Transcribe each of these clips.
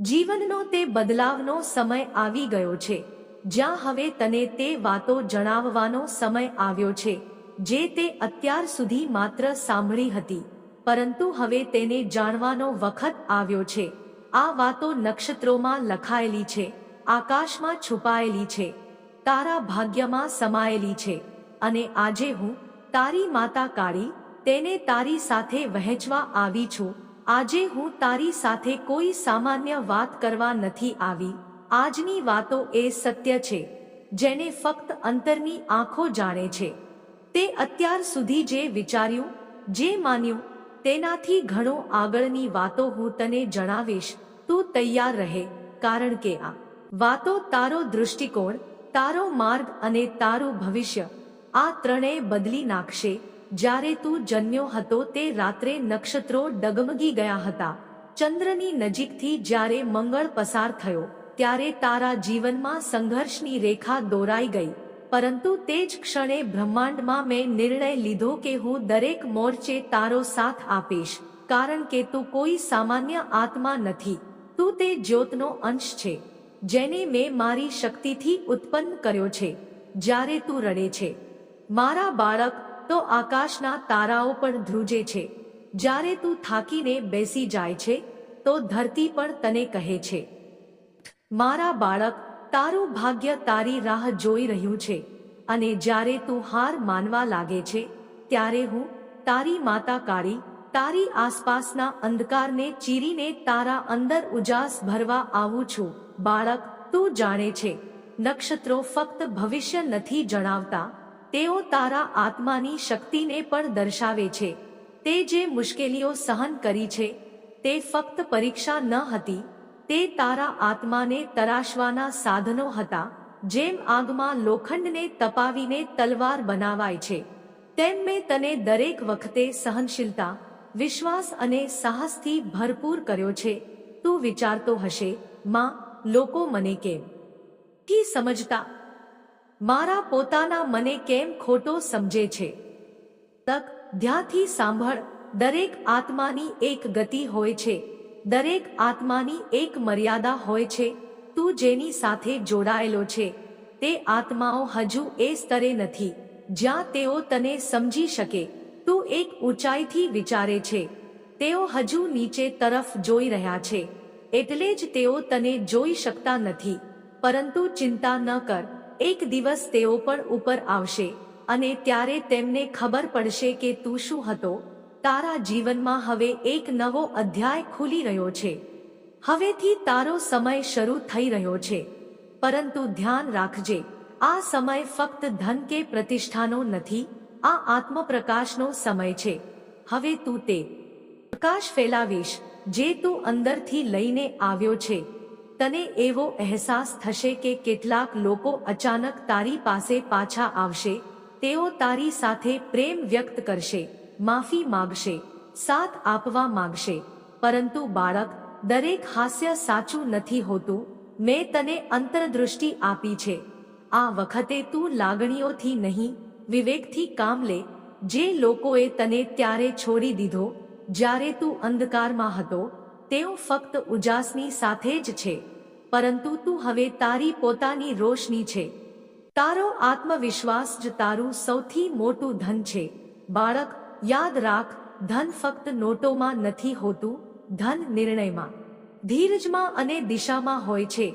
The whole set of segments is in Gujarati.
જીવનનો તે બદલાવનો સમય આવી ગયો છે. જ્યાં હવે તને તે વાતો જણાવવાનો સમય આવ્યો છે, જે તે અત્યાર સુધી માત્ર સાંભળી હતી. પરંતુ હવે તેને જાણવાનો વખત આવ્યો છે. આ વાતો નક્ષત્રોમાં લખાયેલી છે, આકાશમાં છુપાયેલી છે, તારા ભાગ્યમાં સમાયેલી છે. અને આજે હું તારી માતા કાળી, તેને તારી સાથે વહેંચવા આવી છું આજે હું તારી સાથે કોઈ સામાન્ય વાત કરવા નથી આવી. આજની વાતો એ સત્ય છે જેને ફક્ત અંતરની આંખો જાણે છે. તે અત્યાર સુધી જે વિચાર્યું, જે માન્યું, તેનાથી ઘણો આગળની વાતો હું તને જણાવીશ, તું તૈયાર રહે, કારણ કે આ વાતો તારો દૃષ્ટિકોણ, તારો માર્ગ અને તારું ભવિષ્ય, આ ત્રણેય બદલી નાખશે. જ્યારે તું જન્મ્યો હતો તે રાત્રે નક્ષત્રો ડગમગી ગયા હતા. ચંદ્રની નજીકથી જ્યારે મંગળ પસાર થયો, ત્યારે તારા જીવનમાં સંઘર્ષની રેખા દોરાઈ ગઈ. પરંતુ તે જ ક્ષણે બ્રહ્માંડમાં મેં નિર્ણય લીધો કે હું દરેક મોરચે તારો સાથ આપીશ, કારણ કે તું કોઈ સામાન્ય આત્મા નથી. તું તે જ્યોતનો અંશ છે, જેને મેં મારી શક્તિથી ઉત્પન્ન કર્યો છે. જ્યારે તું રડે છે, મારા બાળક તો આકાશના તારાઓ પણ ધ્રુજે છે. જ્યારે તું થાકીને બેસી જાય છે, તો ધરતી પણ તને કહે છે. મારા બાળક, તારું ભાગ્ય તારી રાહ જોઈ રહ્યું છે. અને જ્યારે તું હાર માનવા લાગે છે, ત્યારે હું તારી માતા કાળી, તારી આસપાસના અંધકારને ચીરીને તારા અંદર ઉજાસ ભરવા આવું છું. બાળક, તું જાણે છે. નક્ષત્રો ફક્ત ભવિષ્ય નથી જણાવતા. તેઓ તારા આત્માની શક્તિને પણ દર્શાવે છે. તે જે મુશ્કેલીઓ સહન કરી છે, તે ફક્ત પરીક્ષા ન હતી, તે તારા આત્માને તરાશવાના સાધનો હતા, જેમ આગમાં લોખંડને તપાવીને તલવાર બનાવાય છે. તેમ મેં તને દરેક વખતે સહનશીલતા, વિશ્વાસ અને સાહસથી ભરપૂર કર્યો છે. તું વિચારતો હશે, માં, લોકો મને કેમ? થી સમજતા મારા પોતાના મને કેમ ખોટો સમજે છે? તક ધ્યાથી સાંભળ, દરેક આત્માની એક ગતિ હોય છે. દરેક આત્માની એક મર્યાદા હોય છે. તું જેની સાથે જોડાયેલો છે. તે આત્માઓ હજુ એ સ્તરે નથી. જ્યાં તેઓ તને સમજી શકે. તું એક ઊંચાઈથી વિચારે છે. તેઓ હજુ નીચે તરફ જોઈ રહ્યા છે. એટલે જ તેઓ તને જોઈ શકતા નથી. પરંતુ ચિંતા ન કર. એક દિવસ તેઓ પણ ઉપર આવશે અને ત્યારે તેમને ખબર પડશે કે તું શું હતો. તારા જીવનમાં હવે એક નવો અધ્યાય ખુલી રહ્યો છે. હવેથી તારો સમય શરૂ થઈ રહ્યો છે. પરંતુ ધ્યાન રાખજે, આ સમય ફક્ત ધન કે પ્રતિષ્ઠાનો નથી, આ આત્મપ્રકાશનો સમય છે. હવે તું તે પ્રકાશ ફેલાવીશ, જે તું અંદરથી લઈને આવ્યો છે. તને એવો અહેસાસ થશે કે કેટલાક લોકો અચાનક તારી પાસે પાછા આવશે, તેઓ તારી સાથે પ્રેમ વ્યક્ત કરશે, માફી માગશે, સાથ આપવા માગશે. પરંતુ બાળક, દરેક હાસ્ય સાચું નથી હોતું, મેં તને અંતરદૃષ્ટિ આપી છે. આ વખતે તું લાગણીઓથી નહીં, વિવેકથી કામ લે. જે લોકોએ તને ત્યારે છોડી દીધો, જ્યારે તું અંધકારમાં હતો તેઓ ફક્ત ઉજાસની સાથે જ છે, પરંતુ તું હવે તારી પોતાની રોશની છે. તારો આત્મવિશ્વાસ જ તારું સૌથી મોટું ધન છે. બાળક, યાદ રાખ, ધન ફક્ત નોટોમાં નથી હોતું, ધન નિર્ણયમાં, ધીરજમાં અને દિશામાં હોય છે.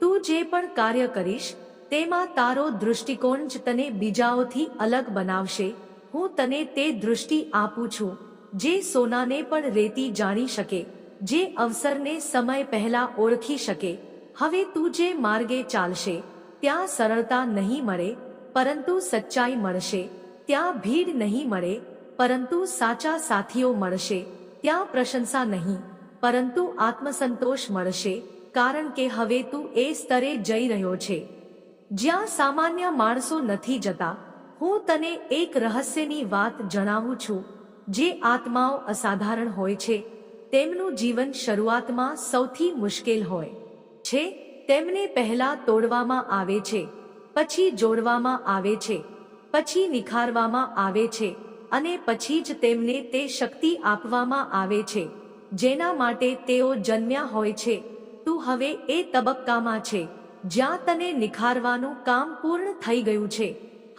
તું જે પણ કાર્ય કરીશ, તેમાં તારો દૃષ્ટિકોણ જ તને બીજાઓથી અલગ બનાવશે. હું તને તે દૃષ્ટિ આપું છું, જે સોનાને પણ રેતી જાણી શકે. જે અવસરને સમય પહેલા ઓળખી શકે. હવે તું જે માર્ગે ચાલશે, ત્યાં સરળતા નહીં મળે, પરંતુ સચ્ચાઈ મળશે. ત્યાં ભીડ નહીં મળે, પરંતુ સાચા સાથીઓ મળશે. ત્યાં પ્રશંસા નહીં, પરંતુ આત્મસંતોષ મળશે, કારણ કે હવે તું એ સ્તરે જઈ રહ્યો છે. જ્યાં સામાન્ય માણસો નથી જતા, હું તને એક રહસ્યની વાત જણાવું છું, જે આત્માઓ અસાધારણ હોય છે. તેમનું જીવન શરૂઆતમાં સૌથી મુશ્કેલ હોય છે. તેમને પહેલા તોડવામાં આવે છે, પછી જોડવામાં આવે છે, પછી નિખારવામાં આવે છે અને પછી જ તેમને તે શક્તિ આપવામાં આવે છે. જેના માટે તેઓ જન્મ્યા હોય છે. તું હવે એ તબક્કામાં છે, જ્યાં તને નિખારવાનું કામ પૂર્ણ થઈ ગયું છે.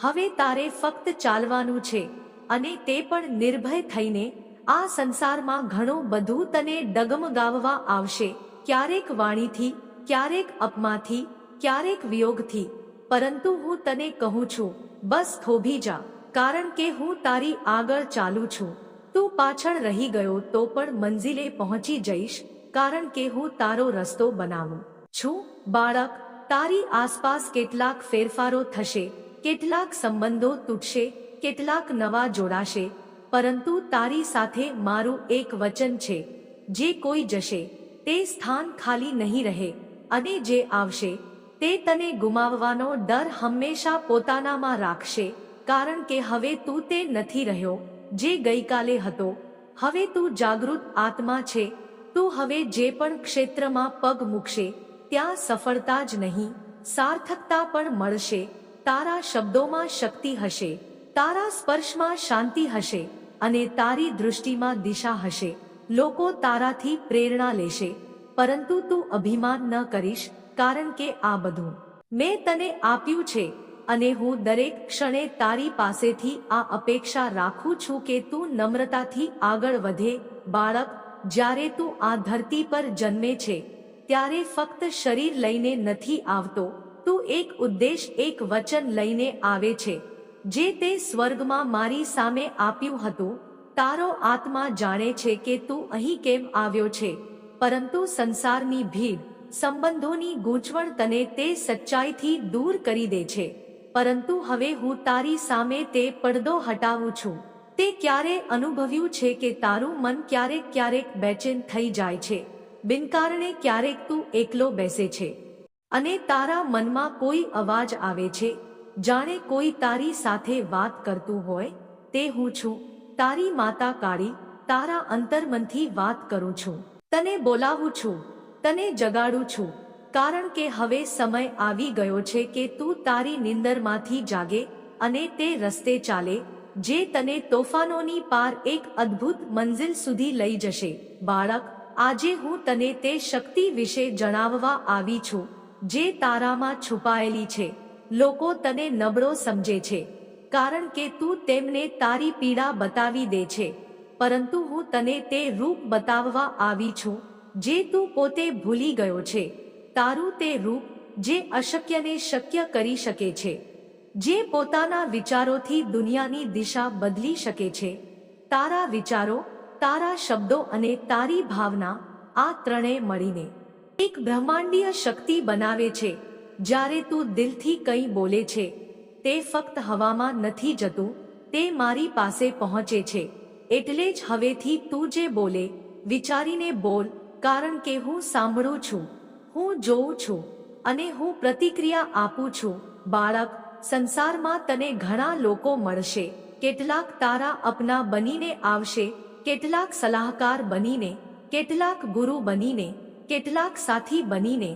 હવે તારે ફક્ત ચાલવાનું છે અને તે પણ નિર્ભય થઈને આ સંસારમાં ઘણું બધું તને ડગમગાવવા આવશે. ક્યારેક વાણીથી, ક્યારેક અપમાથી, ક્યારેક વિયોગથી. પરંતુ હું તને કહું છું, બસ થોભી જા, કારણ કે હું તારી આગળ ચાલું છું. તું પાછળ રહી ગયો તો પણ મંઝિલે પહોંચી જઈશ, કારણ કે હું તારો રસ્તો બનાવું છું. બાળક, તારી આસપાસ કેટલાક ફેરફારો થશે, કેટલાક સંબંધો તૂટશે, કેટલાક નવા જોડાશે પરંતુ તારી સાથે મારું એક વચન છે, જે કોઈ જશે, તે સ્થાન ખાલી નહીં રહે, અને જે આવશે, તે તને ગુમાવવાનો ડર હંમેશા પોતાનામાં રાખશે, કારણ કે હવે તું તે નથી રહ્યો, જે ગઈકાલે હતો, હવે તું જાગૃત આત્મા છે, તું હવે જે પણ ક્ષેત્રમાં પગ મૂકશે, ત્યાં સફળતા જ નહીં, સાર્થકતા પણ મળશે, તારા શબ્દોમાં શક્તિ હશે, તારા સ્પર્શમાં શાંતિ હશે. અને તારી દૃષ્ટિમાં દિશા હશે. લોકો તારાથી પ્રેરણા લેશે. પરંતુ તું અભિમાન ન કરીશ, કારણ કે આ બધું મેં તને આપ્યું છે અને હું દરેક ક્ષણે તારી પાસેથી આ અપેક્ષા રાખું છું કે તું નમ્રતાથી આગળ વધે. બાળક, જ્યારે તું આ ધરતી પર જન્મે છે, ત્યારે ફક્ત શરીર લઈને નથી આવતો. તું એક ઉદ્દેશ, એક વચન લઈને આવે છે. જે તે સ્વર્ગમાં મારી સામે આપ્યું હતું, તારો આત્મા જાણે છે કે તું અહીં કેમ આવ્યો છે. પરંતુ સંસારની ભીડ, સંબંધોની ગૂંચવણ તને તે સચ્ચાઈથી દૂર કરી દે છે. પરંતુ હવે હું તારી સામે તે પડદો હટાવું છું. તે ક્યારે અનુભવ્યું છે કે તારું મન ક્યારેક ક્યારેક બેચેન થઈ જાય છે. બિનકારણે ક્યારેક તું એકલો બેસે છે. અને તારા મનમાં કોઈ અવાજ આવે છે. જાણે કોઈ તારી સાથે વાત કરતું હોય, તે હું છું. તારી માતા કાળી, તારા અંતર્મનથી વાત કરું છું. તને બોલાવું છું. તને જગાડું છું. કારણ કે હવે સમય આવી ગયો છે કે તું તારી નિંદરમાંથી જાગે અને તે રસ્તે ચાલે, જે તને તોફાનોની પાર એક અદ્ભુત મંઝિલ સુધી લઈ જશે. બાળક, આજે હું તને તે શક્તિ વિશે જણાવવા આવી છું, જે તારામાં છુપાયેલી છે. લોકો તને નબળો સમજે છે, કારણ કે તું તેમને તારી પીડા બતાવી દે છે. પરંતુ હું તને તે રૂપ બતાવવા આવી છું, જે તું પોતે ભૂલી ગયો છે. તારું તે રૂપ, જે અશક્યને શક્ય કરી શકે છે. જે પોતાના વિચારોથી દુનિયાની દિશા બદલી શકે છે. તારા વિચારો, તારા શબ્દો અને તારી ભાવના આ ત્રણેય મળીને એક બ્રહ્માંડીય શક્તિ બનાવે છે. જ્યારે તું દિલથી કંઈ બોલે છે, તે ફક્ત હવામાં નથી જતું, તે મારી પાસે પહોંચે છે. એટલે જ હવેથી તું જે બોલે, વિચારીને બોલ, કારણ કે હું સાંભળું છું, હું જોઉં છું, અને હું પ્રતિક્રિયા આપું છું, બાળક, સંસારમાં તને ઘણા લોકો મળશે, કેટલાક તારા અપના બનીને આવશે, કેટલાક સલાહકાર બનીને, કેટલાક ગુરુ બનીને, કેટલાક સાથી બનીને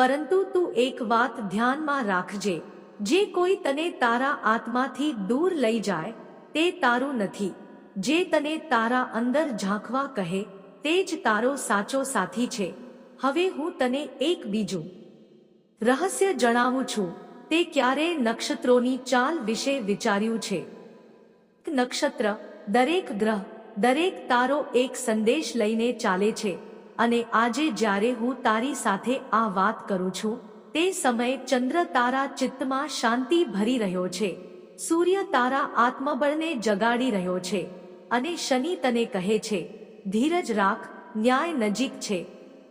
પરંતુ તું એક વાત ધ્યાનમાં રાખજે. જે કોઈ તને તારા આત્માથી દૂર લઈ જાય, તે તારું નથી. જે તને તારા અંદર ઝાંખવા કહે, તે જ તારો સાચો સાથી છે. હવે હું તને એક બીજું રહસ્ય જણાવું છું. તે ક્યારે નક્ષત્રોની ચાલ વિશે વિચાર્યું છે? નક્ષત્ર દરેક ગ્રહ, દરેક તારો એક સંદેશ લઈને ચાલે છે. અને આજે જ્યારે હું તારી સાથે આ વાત કરું છું, તે સમયે ચંદ્ર તારા ચિત્તમાં શાંતિ ભરી રહ્યો છે. સૂર્ય તારા આત્મબળને જગાડી રહ્યો છે અને શનિ તને કહે છે, ધીરજ રાખ, ન્યાય નજીક છે.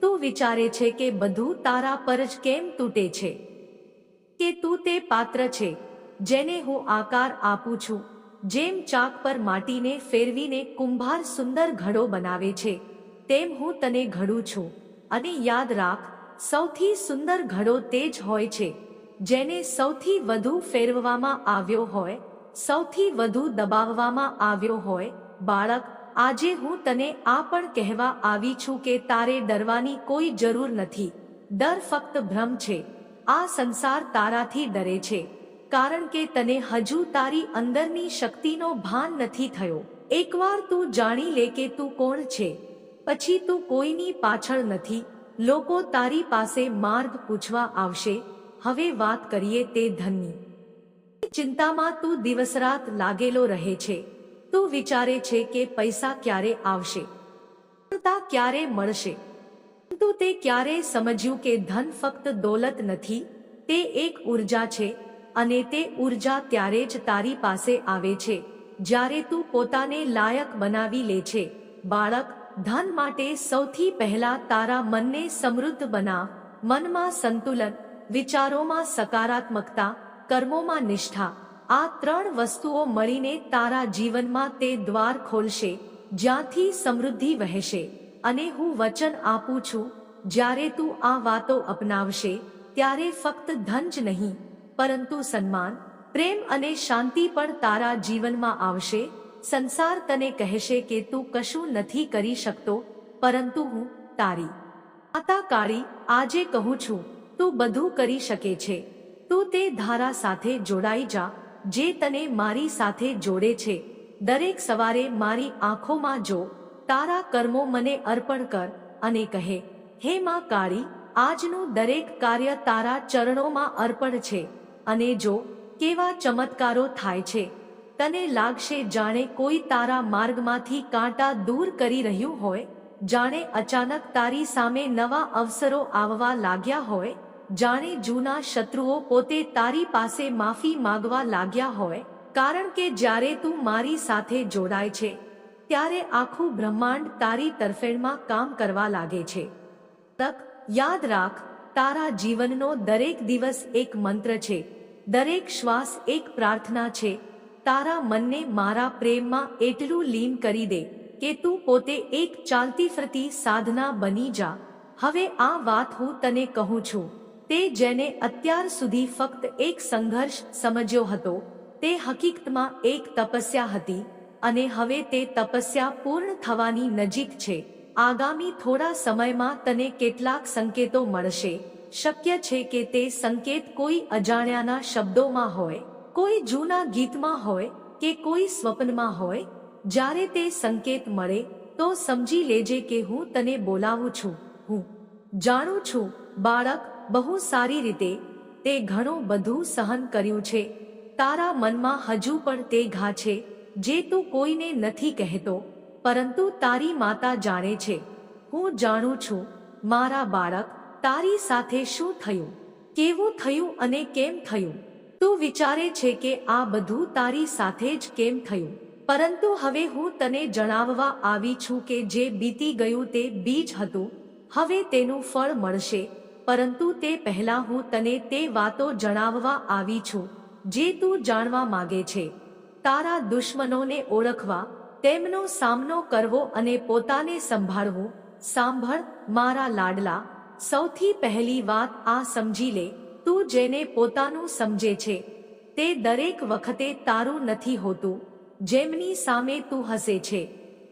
તું વિચારે છે કે બધું તારા પર જ કેમ તૂટે છે? કે તું તે પાત્ર છે જેને હું આકાર આપું છું, જેમ ચાક પર માટીને ફેરવીને કુંભાર સુંદર ઘડો બનાવે છે. તેમ હું તને ઘડું છું. અને યાદ રાખ, સૌથી સુંદર ઘડો તે જ હોય છે, જેને સૌથી વધુ ફેરવવામાં આવ્યો હોય, સૌથી વધુ દબાવવામાં આવ્યો હોય. બાળક, આજે હું તને આ પણ કહેવા આવી છું કે તારે ડરવાની કોઈ જરૂર નથી. ડર ફક્ત ભ્રમ છે. આ સંસાર તારાથી ડરે છે. કારણ કે તને હજુ તારી અંદરની શક્તિનો ભાન નથી થયો. એકવાર તું જાણી લે કે તું કોણ છે. પછી તું કોઈની પાછળ નથી. લોકો તારી પાસે માર્ગ પૂછવા આવશે. હવે વાત કરીએ તે ધનની. ચિંતામાં તું દિવસરાત લાગેલો રહે છે. તું વિચારે છે કે પૈસા ક્યારે આવશે. ક્યારે મળશે. પરંતુ તે ક્યારે સમજ્યું કે ધન ફક્ત દોલત નથી, તે એક ઊર્જા છે અને તે ઊર્જા ત્યારે જ તારી પાસે આવે છે. જ્યારે તું પોતાને લાયક બનાવી લે છે, બાળક ધન માટે સૌથી પહેલા તારા મનને સમૃદ્ધ બનાવ મનમાં સંતુલન, વિચારોમાં સકારાત્મકતા, કર્મોમાં નિષ્ઠા. આ ત્રણ વસ્તુઓ મળીને તારા જીવનમાં તે દ્વાર ખોલશે, જ્યાંથી સમૃદ્ધિ વહેશે. અને હું વચન આપું છું, જ્યારે તું આ વાતો અપનાવશે, ત્યારે ફક્ત ધન જ નહીં, પરંતુ સન્માન, પ્રેમ અને શાંતિ પણ તારા જીવનમાં આવશે. સંસાર તને કહેશે કે તું કશું નથી કરી શકતો, પરંતુ હું તારી માતા કાળી આજે કહું છું, તું બધું કરી શકે છે. તું તે ધારા સાથે જોડાઈ જા, જે તને મારી સાથે જોડે છે. દરેક સવારે મારી આંખોમાં જો, તારા કર્મો મને અર્પણ કર અને કહે, હે માં કાળી, આજનું દરેક કાર્ય તારા ચરણોમાં અર્પણ છે અને જો કેવા ચમત્કારો થાય છે તને લાગશે જાણે કોઈ તારા માર્ગમાંથી કાંટા દૂર કરી રહ્યું હોય, જાણે અચાનક તારી સામે નવા અવસરો આવવા લાગ્યા હોય, જાણે જૂના શત્રુઓ પોતે તારી પાસે માફી માંગવા લાગ્યા હોય, કારણ કે જ્યારે તું મારી સાથે જોડાય છે, ત્યારે આખું બ્રહ્માંડ તારી તરફેણમાં કામ કરવા લાગે છે. તક, યાદ રાખ, તારા જીવનનો દરેક દિવસ એક મંત્ર છે, દરેક શ્વાસ એક પ્રાર્થના છે તારા મનને મારા પ્રેમમાં એટલું લીન કરી દે કે તું પોતે એક ચાલતી ફરતી સાધના બની જા. હવે આ વાત હું તને કહું છું. તે જેને અત્યાર સુધી ફક્ત એક સંઘર્ષ સમજ્યો હતો, તે હકીકતમાં એક તપસ્યા હતી અને હવે તે તપસ્યા પૂર્ણ થવાની નજીક છે. આગામી થોડા સમયમાં તને કેટલાક સંકેતો મળશે. શક્ય છે કે તે સંકેત કોઈ અજાણ્યાના શબ્દોમાં હોય. કોઈ જૂના ગીતમાં હોય કે કોઈ સ્વપ્નમાં હોય, જ્યારે તે સંકેત મળે, તો સમજી લેજે કે હું તને બોલાવું છું, હું જાણું છું, બાળક બહુ સારી રીતે તે ઘણું બધું સહન કર્યું છે, તારા મનમાં હજુ પણ તે ઘા છે, જે તું કોઈને નથી કહેતો, પરંતુ તારી માતા જાણે છે, હું જાણું છું, મારા બાળક તારી સાથે શું થયું, કેવું થયું અને કેમ થયું. તું વિચારે છે કે આ બધું તારી સાથે જ કેમ થયું? પરંતુ હવે હું તને જણાવવા આવી છું કે જે બીતી ગયું તે બીજ હતું. હવે તેનું ફળ મળશે. પરંતુ તે પહેલા હું તને તે વાતો જણાવવા આવી છું, જે તું જાણવા માગે છે. તારા દુશ્મનોને ઓળખવા, તેમનો સામનો કરવો અને પોતાને સંભાળવું. સાંભળ, મારા લાડલા, સૌથી પહેલી વાત આ સમજી લે. તું જેને પોતાનું સમજે છે, તે દરેક વખતે તારું નથી હોતું. જેમની સામે તું હસે છે,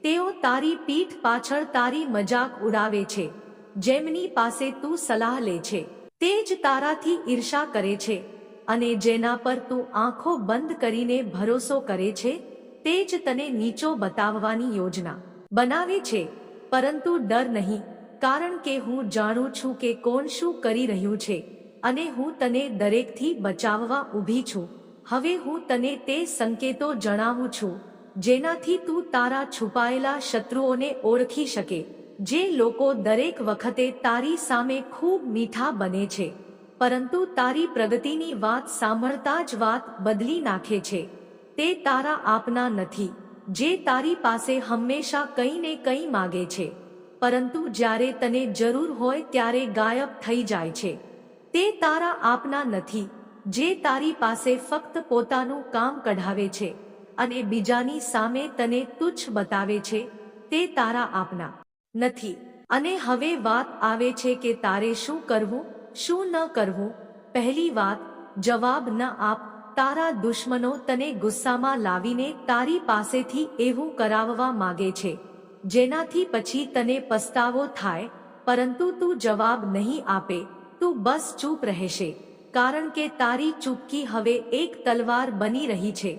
તેઓ તારી પીઠ પાછળ તારી મજાક ઉડાવે છે. જેમની પાસે તું સલાહ લે છે, તે જ તારાથી ઈર્ષા કરે છે. અને જેના પર તું આંખો બંધ કરીને ભરોસો કરે છે, તે જ તને નીચો બતાવવાની યોજના બનાવે છે. પરંતુ ડર નહીં, કારણ કે હું જાણું છું કે કોણ શું કરી રહ્યું છે. અને હું તને દરેકથી બચાવવા ઊભી છું. હવે હું તને તે સંકેતો જણાવું છું, જેનાથી તું તારા છુપાયેલા શત્રુઓને ઓળખી શકે, જે લોકો દરેક વખતે તારી સામે ખૂબ મીઠા બને છે. પરંતુ તારી પ્રગતિની વાત સાંભળતા જ વાત બદલી નાખે છે. તે તારા આપના નથી, જે તારી પાસે હંમેશા કંઈ ને કંઈ માગે છે. પરંતુ જ્યારે તને જરૂર હોય ત્યારે ગાયબ થઈ જાય છે. તે તારા આપના નથી, જે તારી પાસે ફક્ત પોતાનું કામ કઢાવે છે અને બીજાની સામે તને તુચ્છ બતાવે છે, તે તારા આપના નથી. અને હવે વાત આવે છે કે તારે શું કરવું, શું ન કરવું. પહેલી વાત, જવાબ ન આપ, તારા દુશ્મનો તને ગુસ્સામાં લાવીને તારી પાસેથી એવું કરાવવા માગે છે, જેનાથી પછી તને પસ્તાવો થાય, પરંતુ તું જવાબ નહીં આપે. તું બસ ચૂપ રહેશે, કારણ કે તારી ચૂપકી હવે એક તલવાર બની રહી છે,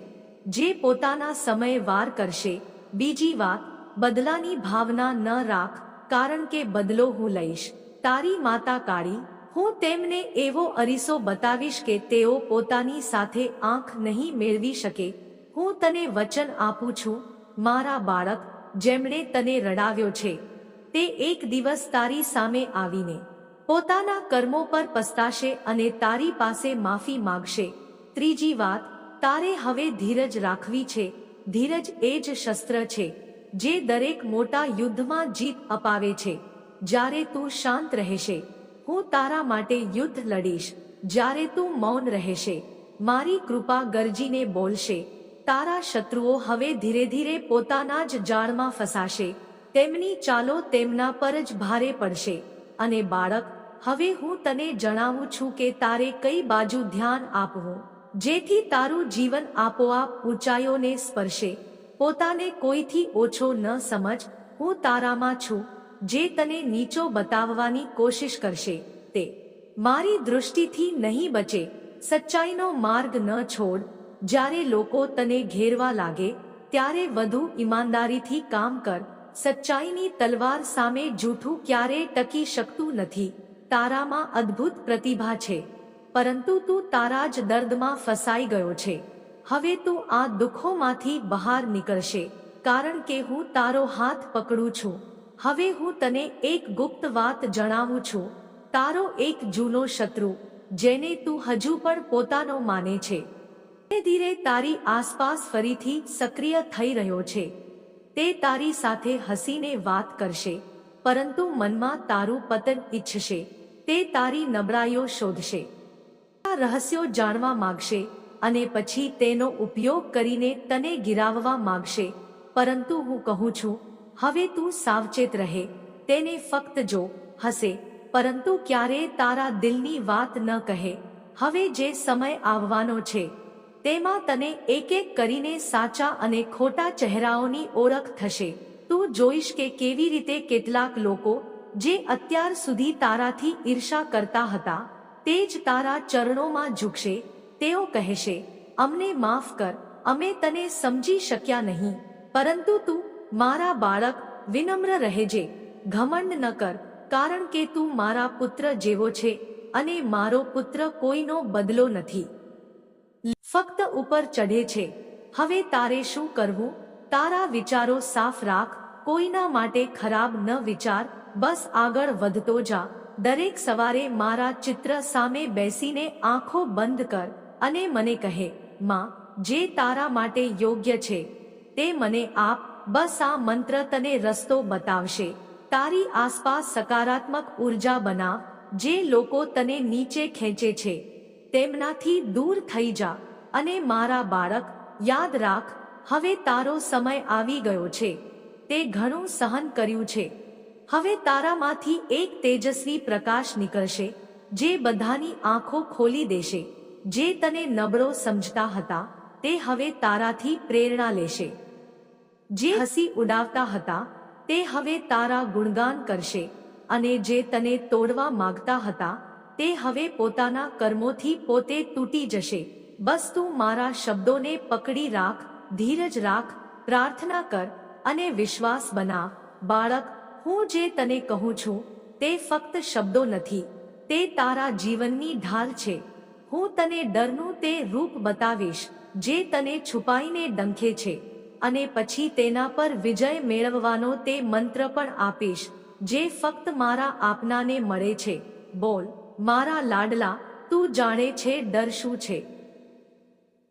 જે પોતાના સમય વાર કરશે. બીજી વાત, બદલાની ભાવના ન રાખ, કારણ કે બદલો હું લઈશ. તારી માતા કાળી, હું તેમને એવો અરીસો બતાવીશ કે તેઓ પોતાની સાથે આંખ નહીં મેળવી શકે. હું તને વચન આપું છું, મારા બાળક, જેમણે તને રડાવ્યો છે. તે એક દિવસ તારી સામે આવીને પોતાના કર્મો પર પસ્તાશે અને તારી પાસે માફી માગશે. ત્રીજી વાત, તારે હવે ધીરજ રાખવી છે. ધીરજ એ જ શસ્ત્ર છે, જે દરેક મોટા યુદ્ધમાં જીત અપાવે છે. જ્યારે તું શાંત રહેશે, હું તારા માટે યુદ્ધ લડીશ. જ્યારે તું મૌન રહેશે, મારી કૃપા ગરજીને બોલશે. તારા શત્રુઓ હવે ધીરે ધીરે પોતાના જ જાળમાં ફસાશે. તેમની ચાલો તેમના પર જ ભારે પડશે. અને બાળક હવે હું તને જણાવું છું કે તારે કઈ બાજુ ધ્યાન આપવું. જેથી તારું જીવન આપોઆપ ઊંચાઈઓને સ્પર્શે. પોતાને કોઈથી ઓછો ન સમજ. હું તારામાં છું, જે તને નીચો બતાવવાની કોશિશ કરશે. તે મારી દૃષ્ટિથી નહીં બચે. સચ્ચાઈનો માર્ગ ન છોડ. જ્યારે લોકો તને ઘેરવા લાગે, ત્યારે વધુ ઈમાનદારીથી કામ કર. સચ્ચાઈની તલવાર સામે જૂઠું ક્યારેય ટકી શકતું નથી. તારામાં અદ્ભુત પ્રતિભા છે. પરંતુ તું તારા જ દર્દમાં ફસાઈ ગયો છે. હવે તું આ દુઃખોમાંથી બહાર નીકળશે, કારણ કે હું તારો હાથ પકડું છું. હવે હું તને એક ગુપ્ત વાત જણાવું છું. તારો એક જૂનો શત્રુ, જેને તું હજુ પણ પોતાનો માને છે. ધીરે ધીરે તારી આસપાસ ફરીથી સક્રિય થઈ રહ્યો છે. તે તારી સાથે હસીને વાત કરશે, પરંતુ મનમાં તારું પતન ઈચ્છશે. તે તારી નબળાઈઓ શોધશે. આ રહસ્યો જાણવા માગશે અને પછી તેનો ઉપયોગ કરીને તને ગિરાવવા માગશે. પરંતુ હું કહું છું, હવે તું સાવચેત રહે, તેને ફક્ત જો હશે પરંતુ ક્યારે તારા દિલની વાત ન કહે. હવે જે સમય આવવાનો છે, તેમાં તને એક એક કરીને સાચા અને ખોટા ચહેરાઓની ઓળખ થશે. તું જોઈશ કે કેવી રીતે કેટલાક લોકો જે અત્યાર સુધી તારાથી ઈર્ષા કરતા હતા, તે જ તારા ચરણોમાં ઝૂકશે, તેઓ કહેશે, અમને માફ કર, અમે તને સમજી શક્યા નહીં, પરંતુ તું મારા બાળક વિનમ્ર રહેજે, ઘમંડ ન કર, કારણ કે તું મારા પુત્ર જેવો છે અને મારો પુત્ર કોઈનો બદલો નથી. ફક્ત ઉપર ચઢે છે. હવે તારે શું કરવું? તારા વિચારો સાફ રાખ કોઈના માટે ખરાબ ન વિચાર, બસ આગળ વધતો જા. દરેક સવારે મારા ચિત્ર સામે બેસીને આંખો બંધ કર અને મને કહે, માં, જે તારા માટે યોગ્ય છે, તે મને આપ, બસ આ મંત્ર તને રસ્તો બતાવશે. તારી આસપાસ સકારાત્મક ઊર્જા બનાવ જે લોકો તને નીચે ખેંચે છે. તેમનાથી દૂર થઈ જા અને મારા બાળક, યાદ રાખ, હવે તારો સમય આવી ગયો છે. તે ઘણું સહન કર્યું છે. હવે તારામાંથી એક તેજસ્વી પ્રકાશ નીકળશે, જે બધાની આંખો ખોલી દેશે. જે તને નબળો સમજતા હતા, તે હવે તારાથી પ્રેરણા લેશે. જે હસી ઉડાવતા હતા, તે હવે તારા ગુણગાન કરશે. અને જે તને તોડવા માગતા હતા, તે હવે પોતાના કર્મોથી પોતે તૂટી જશે. બસ તું મારા શબ્દોને પકડી રાખ, ધીરજ રાખ, પ્રાર્થના કર અને વિશ્વાસ બનાવ બાળક, હું જે તને કહું છું, તે ફક્ત શબ્દો નથી. તે તારા જીવનની ઢાલ છે. હું તને ડરનું તે રૂપ બતાવીશ, જે તને છુપાઈને ડંખે છે. અને પછી તેના પર વિજય મેળવવાનો તે મંત્ર પણ આપીશ, જે ફક્ત મારા આપનાને મળે છે. બોલ, મારા લાડલા, તું જાણે છે ડર શું છે?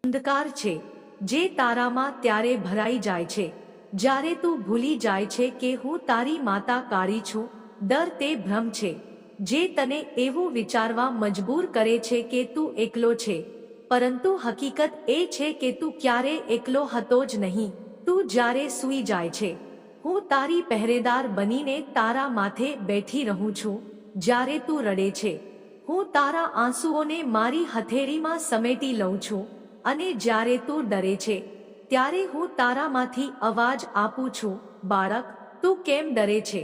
અંધકાર છે, જે તારામાં ત્યારે ભરાઈ જાય છે. જ્યારે તું ભૂલી જાય છે કે હું તારી માતા કાળી છું, ડર તે ભ્રમ છે, જે તને એવું વિચારવા મજબૂર કરે છે કે તું એકલો છે. પરંતુ હકીકત એ છે કે તું ક્યારે એકલો હતો જ નહીં, તું જ્યારે સૂઈ જાય છે. હું તારી પહેરેદાર બનીને તારા માથે બેઠી રહું છું, જ્યારે તું રડે છે. હું તારા આંસુઓને મારી હથેળીમાં સમેટી લઉં છું, અને જ્યારે તું ડરે છે ત્યારે હું તારામાંથી અવાજ આપું છું, બાળક, તું કેમ ડરે છે?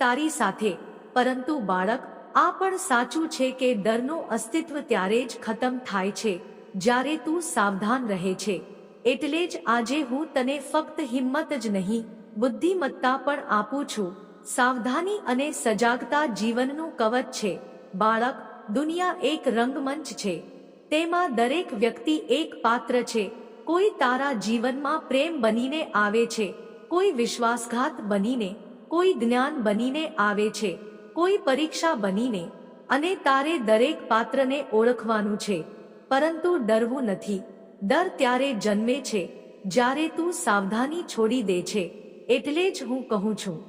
તારી સાથે, પરંતુ બાળક, આ પણ સાચું છે કે ડરનું અસ્તિત્વ ત્યારે જ ખતમ થાય છે, જ્યારે તું સાવધાન રહે છે. એટલે જ આજે હું તને ફક્ત હિંમત જ નહીં, બુદ્ધિમત્તા પણ આપું છું. સાવધાની અને સજાગતા જીવનનું કવચ છે. બાળક, દુનિયા એક રંગમંચ છે. તેમાં દરેક વ્યક્તિ એક પાત્ર છે. કોઈ તારા જીવનમાં પ્રેમ બનીને આવે છે, કોઈ વિશ્વાસઘાત બનીને, કોઈ જ્ઞાન બનીને આવે છે, કોઈ પરીક્ષા બનીને, અને તારે દરેક પાત્રને ઓળખવાનું છે, પરંતુ ડરવું નથી. ડર ત્યારે જન્મે છે, જ્યારે તું સાવધાની છોડી દે છે, એટલે જ હું કહું છું.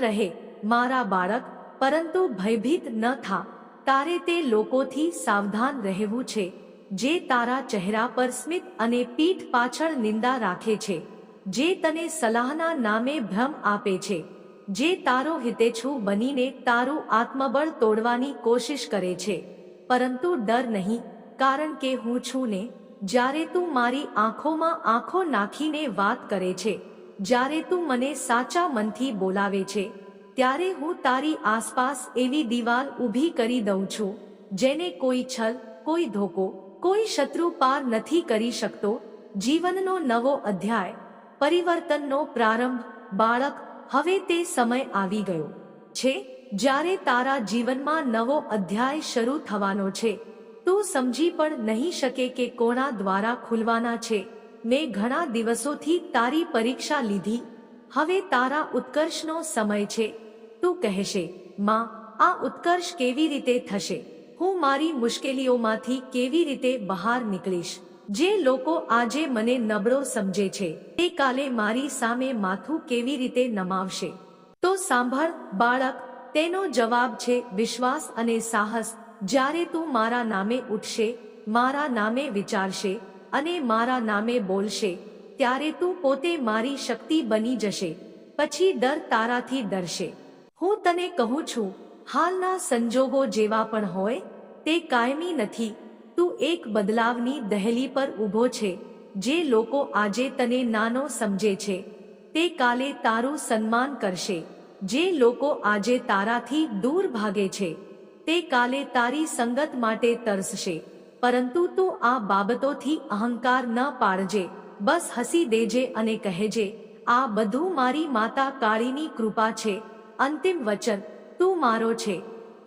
રહે, મારા બાળક, પરંતુ ભયભીત ન થા. તારે તે લોકોથી સાવધાન રહેવું છે. જે તારા ચહેરા પર સ્મિત અને પીઠ પાછળ નિંદા રાખે છે, જે તને સલાહના નામે ભ્રમ આપે છે, જે તારો હિતેચ્છુ બનીને તારું આત્મબળ તોડવાની કોશિશ કરે છે. પરંતુ ડર નહીં, કારણ કે હું છું ને, જ્યારે તું મારી આંખોમાં આંખો નાખીને વાત કરે છે, જ્યારે તું મને સાચા મનથી બોલાવે છે, ત્યારે હું તારી આસપાસ એવી દિવાલ ઊભી કરી દઉં છું, જેને કોઈ છલ, કોઈ ધોકો કોઈ શત્રુ પાર નથી કરી શકતો. જીવનનો નવો અધ્યાય, પરિવર્તનનો પ્રારંભ, બાળક, હવે તે સમય આવી ગયો. છે, જ્યારે તારા જીવનમાં નવો અધ્યાય શરૂ થવાનો છે, તું સમજી પણ નહીં શકે કે કોણા દ્વારા ખુલવાના છે. મેં ઘણા દિવસોથી તારી પરીક્ષા લીધી. હવે તારા ઉત્કર્ષનો સમય છે. તું કહેશે, માં, આ ઉત્કર્ષ કેવી રીતે થશે? હું મારી મુશ્કેલીઓમાંથી કેવી રીતે બહાર નીકળીશ? જે લોકો આજે મને નબળો સમજે છે, તે કાલે મારી સામે માથું કેવી રીતે નમાવશે? તો સાંભળ, બાળક, તેનો જવાબ છે વિશ્વાસ અને સાહસ. જ્યારે તું મારા નામે ઉઠશે, મારા નામે વિચારશે અને મારા નામે બોલશે, ત્યારે તું પોતે મારી શક્તિ બની જશે, પછી ડર તારાથી ડરશે. હું તને કહું છું, હાલના સંજોગો જેવા પણ હોય તે કાયમી નથી. તું એક બદલાવની દહેલી પર ઊભો છે, જે લોકો આજે તને નાનો સમજે છે. તે કાલે તારું સન્માન કરશે, જે લોકો આજે તારાથી દૂર ભાગે છે. તે કાલે તારી સંગત માટે તરસશે, પરંતુ તું આ બાબતોથી અહંકાર ન પાડજે. બસ હસી દેજે અને કહેજે, આ બધું મારી માતા કાળીની કૃપા છે. અંતિમ વચન, તું મારો છે.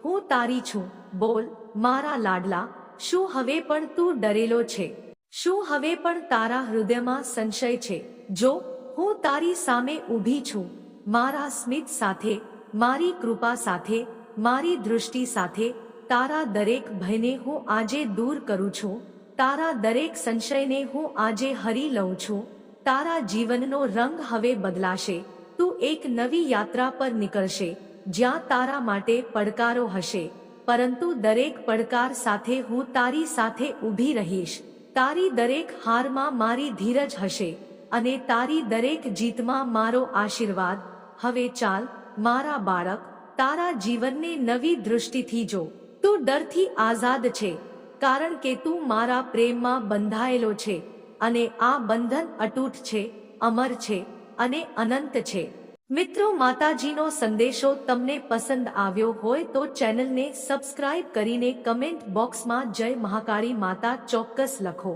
હું તારી છું. બોલ. મારા લાડલા, શું હવે પણ તું ડરેલો છે? શું હવે પણ તારા હૃદયમાં સંશય છે? જો, હું તારી સામે ઊભી છું, મારા સ્મિત સાથે, મારી કૃપા સાથે, મારી દૃષ્ટિ સાથે, તારા દરેક ભયને હું આજે દૂર કરું છું, તારા દરેક સંશયને હું આજે હરી લઉં છું, તારા જીવનનો રંગ હવે બદલાશે, તું એક નવી યાત્રા પર નીકળશે, જ્યાં તારા માટે પડકારો હશે. પરંતુ દરેક પડકાર સાથે હું તારી સાથે ઊભી રહીશ. તારી દરેક હારમાં મારી ધીરજ હશે અને તારી દરેક જીતમાં મારો આશીર્વાદ. હવે ચાલ, મારા બાળક, તારા જીવનને નવી દૃષ્ટિથી જો. તું ડરથી આઝાદ છે, કારણ કે તું મારા પ્રેમમાં બંધાયેલો છે અને આ બંધન અતૂટ છે, અમર છે અને અનંત છે. મિત્રો, માતાજીનો સંદેશો તમને પસંદ આવ્યો હોય તો ચેનલને સબસ્ક્રાઇબ કરીને કમેન્ટ બોક્સમાં જય મહાકાળી માતા ચોક્કસ લખો.